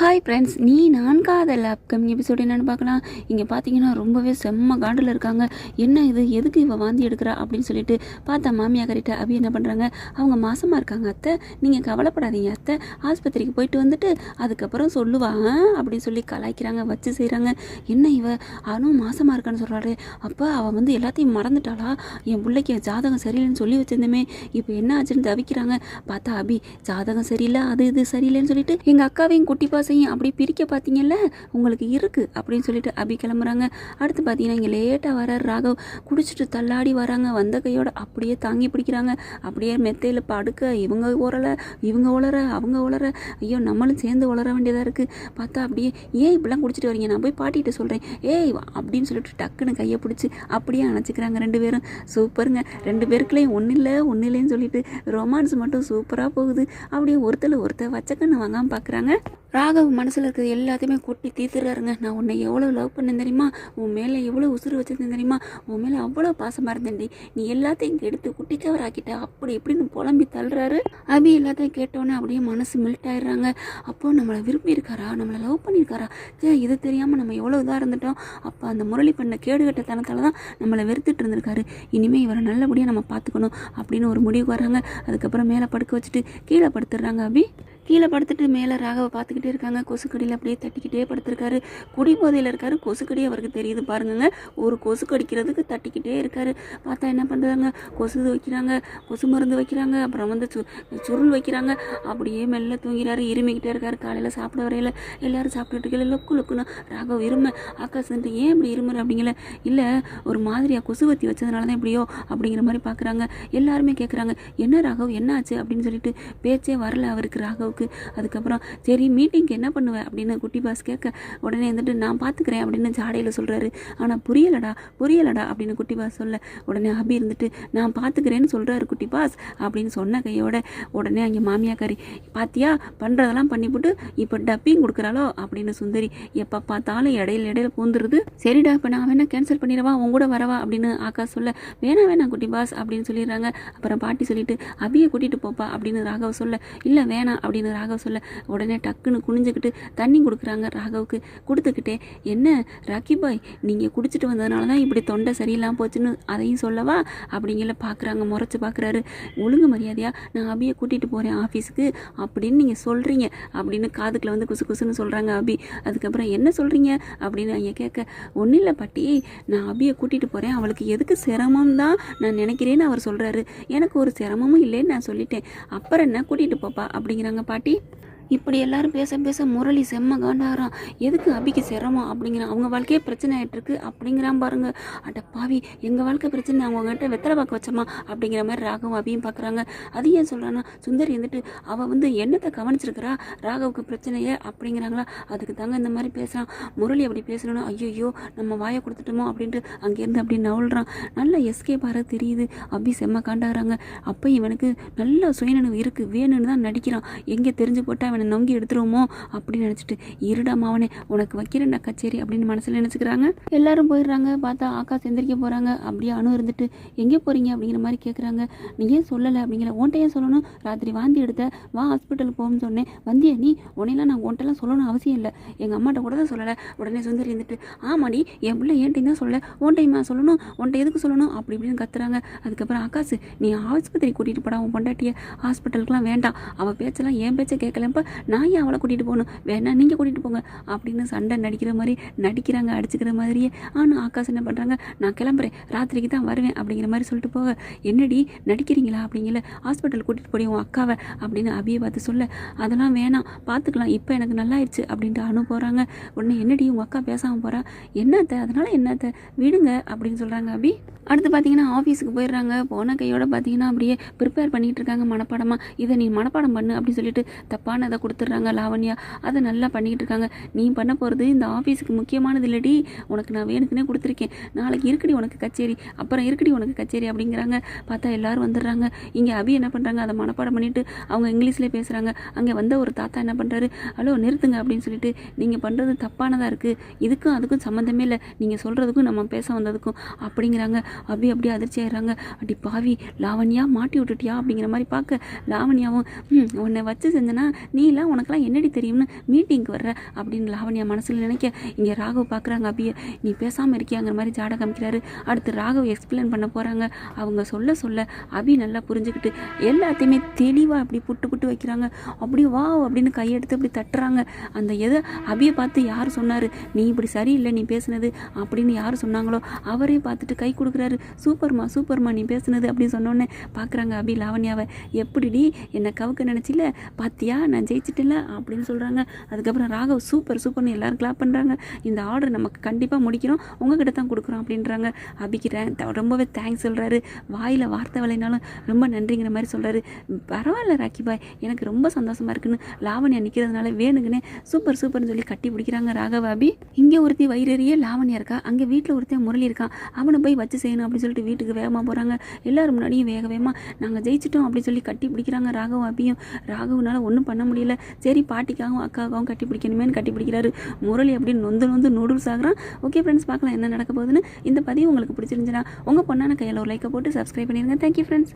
Hi friends நீ நான் காதல் அப்கமிங் எபிசோடு என்னென்னு பார்க்கலாம். இங்கே பார்த்தீங்கன்னா ரொம்பவே செம்ம காண்டில் இருக்காங்க. என்ன இது? எதுக்கு இவள் வாந்தி எடுக்கிறா? அப்படின்னு சொல்லிட்டு பார்த்தா மாமியா அபி என்ன பண்ணுறாங்க அவங்க மாசமாக இருக்காங்க அத்தை. நீங்கள் கவலைப்படாதீங்க அத்தை. ஆஸ்பத்திரிக்கு போயிட்டு வந்துட்டு அதுக்கப்புறம் சொல்லுவா. அப்படின்னு சொல்லி கலாய்க்கிறாங்க வச்சு செய்கிறாங்க என்ன இவ? அவனும் மாசமாக இருக்கான்னு சொல்கிறாரு அப்போ அவள் வந்து எல்லாத்தையும் மறந்துட்டாளா? என் பிள்ளைக்கு ஜாதகம் சரியில்லைன்னு சொல்லி வச்சிருந்தமே. இப்போ என்ன ஆச்சுன்னு தவிக்கிறாங்க. பார்த்தா அபி ஜாதகம் சரியில்லை அது இது சரியில்லைன்னு சொல்லிட்டு எங்கள் அக்காவையும் குட்டி பாஸ் பாசையும் அப்படி பிரிக்க பார்த்தீங்கல்ல? உங்களுக்கு இருக்குது அப்படின்னு சொல்லிட்டு அபி கிளம்புறாங்க. அடுத்து பார்த்தீங்கன்னா இங்கே லேட்டாக வர ராகவ். குடிச்சிட்டு தள்ளாடி வராங்க. வந்த கையோட அப்படியே தாங்கி பிடிக்கிறாங்க. அப்படியே மெத்தையில் படுக்க இவங்க உரலை இவங்க உளர அவங்க உளர ஐயோ நம்மளும் சேர்ந்து உளர வேண்டியதாக இருக்குது பார்த்தா அப்படியே ஏன் இப்படிலாம் குடிச்சிட்டு வரீங்க? நான் போய் பாட்டிகிட்ட சொல்கிறேன் ஏய் அப்படின்னு சொல்லிட்டு டக்குன்னு கையை பிடிச்சி அப்படியே அணைச்சிக்கிறாங்க ரெண்டு பேரும். சூப்பருங்க. ரெண்டு பேருக்குள்ளேயும் ஒன்றும் இல்லை ஒன்றும் இல்லைன்னு சொல்லிட்டு ரொமான்ஸ் மட்டும் சூப்பராக போகுது. அப்படியே ஒருத்தர் ஒருத்தர் வச்சக்கன்னு வாங்காமல் பார்க்குறாங்க ராகவ் மனசில் இருக்கிறது எல்லாத்தையுமே கொட்டி தீர்த்துறாருங்க நான் உன்னை எவ்வளோ லவ் பண்ணேன் தெரியுமா? உன் மேலே எவ்வளோ உசுறு வச்சிருந்தேன் தெரியுமா? உன் மேலே அவ்வளோ பாசமாக இருந்தேன்டி நீ எல்லாத்தையும் எடுத்து குட்டி ஆக்கிட்ட அப்படி இப்படின்னு புலம்பி தள்ளுறாரு. அபி எல்லாத்தையும் கேட்டோன்னே அப்படியே மனசு மெல்ட் ஆயிடுறாங்க. அப்போ நம்மளை விரும்பி இருக்காரா? நம்மளை லவ் பண்ணியிருக்காரா சே இது தெரியாமல் நம்ம எவ்வளோ இதாக இருந்துட்டோம். அப்போ அந்த முரளி பண்ண கேடுகட்டத்தனத்தால தான் நம்மளை வெறுத்துட்டு இருந்திருக்காரு. இனிமேல் இவரை நல்லபடியாக நம்ம பார்த்துக்கணும் அப்படின்னு ஒரு முடிவுக்கு வராங்க அதுக்கப்புறம் மேலே படுக்க வச்சுட்டு கீழே படுத்துடுறாங்க அபி. கீழே படுத்துட்டு மேலே ராகவை பார்த்துக்கிட்டே இருக்காங்க. கொசுக்கடியில் அப்படியே தட்டிக்கிட்டே படுத்திருக்காரு. குடிபோதையில் இருக்காரு. கொசுக்கடி அவருக்கு தெரியுது பாருங்கங்க. ஒரு கொசு கடிக்கிறதுக்கு தட்டிக்கிட்டே இருக்காரு. பார்த்தா என்ன பண்ணுறாங்க கொசு வைக்கிறாங்க. கொசு மருந்து வைக்கிறாங்க. அப்புறம் வந்து சு சுருள் வைக்கிறாங்க. அப்படியே மெல்ல தூங்கிறாரு. இருமிக்கிட்டே இருக்காரு. காலையில் சாப்பிட வரையில எல்லாரும் சாப்பிட்டுட்டு இருக்கல லொக்கு லொக்குன்னு ராகவ் இருமை. ஆகாசுன்ட்டு ஏன் இப்படி இருமுறை? அப்படிங்கல. இல்லை ஒரு மாதிரியாக கொசு கொசுவத்தி வச்சதுனால தான் இப்படியோ? அப்படிங்கிற மாதிரி பார்க்குறாங்க. எல்லாருமே கேட்குறாங்க என்ன ராகவ்? என்ன ஆச்சு? அப்படின்னு சொல்லிட்டு பேச்சே வரல அவருக்கு ராகவுக்கு. அதுக்கப்புறம் சரி மீட்டிங்க்கு என்ன பண்ணுவேன் அப்படின்னு குட்டி பாஸ் கேட்க உடனே வந்துட்டு நான் பார்த்துக்கிறேன் அப்படின்னு ஜாடையில் சொல்கிறாரு ஆனால் புரியலடா புரியலடா அப்படின்னு குட்டி பாஸ் சொல்ல உடனே அபி இருந்துட்டு நான் பார்த்துக்கிறேன்னு சொல்கிறாரு குட்டி பாஸ் அப்படின்னு சொன்ன கையோட உடனே அங்கே மாமியாக்காரி பாத்தியா பண்ணுறதெல்லாம் பண்ணிவிட்டு இப்போ டப்பிங் கொடுக்குறாளோ? அப்படின்னு சுந்தரி எப்போ பார்த்தாலும் இடையில இடையில பூந்துருது. சரிடா இப்போ நான் வேணா கேன்சல் பண்ணிடவா? உன் கூட வரவா? அப்படின்னு ஆகாஷ் சொல்ல வேணாம் வேணாம் குட்டி பாஸ் அப்படின்னு சொல்லிடுறாங்க. அப்புறம் பாட்டி சொல்லிட்டு அபியை கூட்டிகிட்டு போப்பா அப்படின்னு ராகவ் சொல்ல இல்லை வேணாம் அப்படின்னு ராகவ் சொல்ல உடனே டக்குன்னு குனிஞ்சுக்கிட்டு தண்ணி கொடுக்குறாங்க ராகவுக்கு. கொடுத்துக்கிட்டே என்ன ராக்கி பாய் நீங்கள் குடிச்சிட்டு வந்ததுனால தான் இப்படி தொண்டை சரியில்லாமல் போச்சுன்னு அதையும் சொல்லவா? அப்படிங்கிற பார்க்குறாங்க முறைச்சி பார்க்குறாரு ஒழுங்கு மரியாதையா நான் அபியை கூட்டிகிட்டு போகிறேன் ஆஃபீஸுக்கு அப்படின்னு நீங்கள் சொல்கிறீங்க அப்படின்னு காதுக்குள்ள வந்து குசு குசுன்னு சொல்கிறாங்க அபி. அதுக்கப்புறம் என்ன சொல்கிறீங்க அப்படின்னு அவங்க கேட்க ஒன்றும் இல்லை பாட்டி நான் அபியை கூட்டிகிட்டு போகிறேன் அவளுக்கு எதுக்கு சிரமம் தான் நான் நினைக்கிறேன்னு அவர் சொல்கிறாரு எனக்கு ஒரு சிரமமும் இல்லைன்னு நான் சொல்லிட்டேன். அப்புறம் என்ன கூட்டிகிட்டு போப்பா? அப்படிங்கிறாங்க பாட்டி இப்படி எல்லாரும் பேச பேச முரளி செம்ம காண்டாகிறான் எதுக்கு அபிக்கு சிரமம்? அப்படிங்கிறான் அவங்க வாழ்க்கையே பிரச்சனை ஆகிட்டுருக்கு அப்படிங்கிறான் பாருங்க. அட பாவி எங்கள் வாழ்க்கை பிரச்சனை அவங்ககிட்ட வெத்தலை பார்க்க வச்சோமா? அப்படிங்கிற மாதிரி ராகவும் அபியும் பார்க்குறாங்க அது ஏன் சொல்கிறான்னா சுந்தரி வந்துட்டு அவள் வந்து என்னத்தை கவனிச்சிருக்கிறா? ராகவுக்கு பிரச்சனையே அப்படிங்கிறாங்களா? அதுக்கு தாங்க இந்த மாதிரி பேசுகிறான் முரளி அப்படி பேசணும்னா ஐயோ நம்ம வாயை கொடுத்துட்டோமோ அப்படின்ட்டு அங்கேருந்து அப்படி நவுல்றான் நல்ல எஸ்கே பாரு தெரியுது. அபி செம்ம காண்டாகிறாங்க அப்போ இவனுக்கு நல்ல சுயநினைவு இருக்குது வேணும்னு தான் நடிக்கிறான். எங்கே தெரிஞ்சு போட்டால் அவனை நொங்கி எடுத்துருவோமோ அப்படின்னு நினச்சிட்டு இருடா மாவனே உனக்கு வைக்கிறேன்டா கச்சேரி அப்படின்னு மனசில் நினச்சிக்கிறாங்க. எல்லாரும் போயிடுறாங்க. பார்த்தா ஆகாஷ் எந்திரிக்க போகிறாங்க அப்படியே அணு இருந்துட்டு எங்கே போகிறீங்க அப்படிங்கிற மாதிரி கேட்குறாங்க நீ ஏன் சொல்லலை? அப்படிங்கிற உன்ட்ட ஏன் சொல்லணும்? ராத்திரி வாந்தி எடுத்த வா ஹாஸ்பிட்டலுக்கு போகணும்னு சொன்னேன். வந்தியா நீ? உன்னையெல்லாம் நான் உன்ட்டெல்லாம் சொல்லணும் அவசியம் இல்லை. எங்கள் அம்மாட்ட கூட தான் சொல்லலை. உடனே சுந்தரி இருந்துட்டு ஆமாடி என் பிள்ளை ஏன்ட்டையும் தான் சொல்ல உன் சொல்லணும். உன்ட்ட எதுக்கு சொல்லணும்? அப்படி இப்படின்னு கத்துறாங்க. அதுக்கப்புறம் ஆகாஷ் நீ ஆஸ்பத்திரி கூட்டிகிட்டு போடா உன் பொண்டாட்டியை. ஹாஸ்பிட்டலுக்குலாம் வேண்டாம். அவள் பேச்செல்லாம் என் பேச்சை கேட்கலப்ப. நான் ஏன் அவளை கூட்டிகிட்டு போகணும்? வேணா நீங்கள் கூட்டிகிட்டு போங்க. அப்படின்னு சண்டை நடிக்கிற மாதிரி நடிக்கிறாங்க அடிச்சுக்கிற மாதிரியே. ஆனால் ஆகாஷ் என்ன பண்ணுறாங்க நான் கிளம்புறேன். ராத்திரிக்கு தான் வருவேன் அப்படிங்கிற மாதிரி சொல்லிட்டு போக. என்னடி நடிக்கிறீங்களா அப்படிங்கிற ஹாஸ்பிட்டல் கூட்டிகிட்டு போய் உன் அக்காவை அப்படின்னு அபியை பார்த்து சொல்ல. அதெல்லாம் வேணாம். பார்த்துக்கலாம். இப்போ எனக்கு நல்லாயிருச்சு அப்படின்ட்டு அனு போகிறாங்க உடனே என்னடி உங்கள் அக்கா பேசாமல் போகிறா என்னத்த அதனால் என்னத்த விடுங்க அப்படின்னு சொல்கிறாங்க அபி. அடுத்து பார்த்தீங்கன்னா ஆஃபீஸுக்கு போயிடுறாங்க. போன கையோட பார்த்தீங்கன்னா அப்படியே ப்ரிப்பேர் பண்ணிகிட்டு இருக்காங்க மனப்பாடமாக இதை நீ மனப்பாடம் பண்ணு அப்படின்னு சொல்லிட்டு தப்பானதை கொடுத்துட்றாங்க லாவண்யா. அதை நல்லா பண்ணிக்கிட்டு இருக்காங்க. நீ பண்ண போகிறது இந்த ஆஃபீஸுக்கு முக்கியமானது இல்லடி. உனக்கு நான் வேணுக்குன்னே கொடுத்துருக்கேன். நாளைக்கு இருக்குடி உனக்கு கச்சேரி. அப்புறம் இருக்குடி உனக்கு கச்சேரி அப்படிங்கிறாங்க. பார்த்தா எல்லாரும் வந்துடுறாங்க. இங்கே அபி என்ன பண்ணுறாங்க அதை மனப்பாடம் பண்ணிவிட்டு அவங்க இங்கிலீஷ்லேயே பேசுகிறாங்க அங்கே வந்த ஒரு தாத்தா என்ன பண்ணுறாரு ஹலோ நிறுத்துங்க அப்படின்னு சொல்லிட்டு நீங்கள் பண்ணுறது தப்பானதாக இருக்குது இதுக்கும் அதுக்கும் சம்மந்தமே இல்லை. நீங்கள் சொல்கிறதுக்கும் நம்ம பேச வந்ததுக்கும் அப்படிங்கிறாங்க. அபி அப்படியே அதிர்ச்சி ஆயிடுறாங்க. அப்படி பாவி லாவண்யா மாட்டி விட்டுட்டியா? அப்படிங்கிற மாதிரி பார்க்க லாவண்யாவும் உன்னை வச்சு செஞ்சனா நீ நீலாம் உனக்கெல்லாம் என்னடி தெரியும்னு மீட்டிங்க்கு வர்ற? அப்படின்னு லாவண்யா மனசில் நினைக்க இங்கே ராகவ் பார்க்குறாங்க அபியை. நீ பேசாமல் இருக்கியாங்கிற மாதிரி ஜாட காமிக்கிறாரு. அடுத்து ராகவ் எக்ஸ்பிளைன் பண்ண போகிறாங்க அவங்க சொல்ல சொல்ல அபி நல்லா புரிஞ்சுக்கிட்டு எல்லாத்தையுமே தெளிவாக அப்படி புட்டு புட்டு வைக்கிறாங்க. அப்படி வா அப்படின்னு கையெடுத்து அப்படி தட்டுறாங்க. அந்த எதை அபியை பார்த்து யார் சொன்னார்? நீ இப்படி சரியில்லை நீ பேசுனது அப்படின்னு யார் சொன்னாங்களோ அவரே பார்த்துட்டு கை கொடுக்குறாரு. சூப்பர்மா சூப்பர்மா நீ பேசுனது அப்படின்னு சொன்னோன்னே பார்க்குறாங்க அபி லாவண்யாவை. எப்படிடி? என்னை கவுக்க நினச்சில பாத்தியா? நான் ஜெயிச்சிட்டில்ல அப்படின்னு சொல்கிறாங்க அதுக்கப்புறம் ராகவ் சூப்பர் சூப்பர்னு எல்லோரும் கிளாப் பண்ணுறாங்க இந்த ஆர்டர் நமக்கு கண்டிப்பாக முடிக்கிறோம் உங்ககிட்ட தான் கொடுக்குறோம் அப்படின்றாங்க. அபிக்கிறேன் த- ரொம்பவே தேங்க்ஸ் சொல்கிறாரு வாயில் வார்த்தை வலைனாலும் ரொம்ப நன்றிங்கிற மாதிரி சொல்கிறாரு பரவாயில்ல ராக்கி பாய் எனக்கு ரொம்ப சந்தோஷமாக இருக்குன்னு லாவண்யா நிற்கிறதுனால வேணுங்கன்னே சூப்பர் சூப்பர்னு சொல்லி கட்டி பிடிக்கிறாங்க ராகவ் அபி. இங்கே ஒருத்தி வயிறறிய லாவண்யா இருக்கா? அங்கே வீட்டில் ஒருத்தன் முரளி இருக்கான் அவனை போய் வச்சு செய்யணும் அப்படின்னு சொல்லிட்டு வீட்டுக்கு வேகமாக போகிறாங்க எல்லாரும் முன்னாடியும் வேக வேகமாக நாங்கள் ஜெயிச்சிட்டோம் அப்படின்னு சொல்லி கட்டி பிடிக்கிறாங்க ராகவ அப்பியும் ராகவனால் ஒன்றும் பண்ண முடியல. சரி பாட்டிக்காகவும் அக்காவுக்காகவும் கட்டி பிடிக்கணுமேனு கட்டி பிடிக்கிறாரு. முரளி அப்படின்னு நொந்து நொந்து நூடுல்ஸ் ஆகிறான் ஓகே ஃப்ரெண்ட்ஸ் பார்க்கலாம் என்ன நடக்க போகுதுன்னு. இந்த பதிவு உங்களுக்கு பிடிச்சிருந்துச்சுன்னா உங்கள் பொண்ணான கையில் ஒரு லைக்கை போட்டு சப்ஸ்கிரைப் பண்ணிடுங்க தேங்க்யூ ஃப்ரெண்ட்ஸ்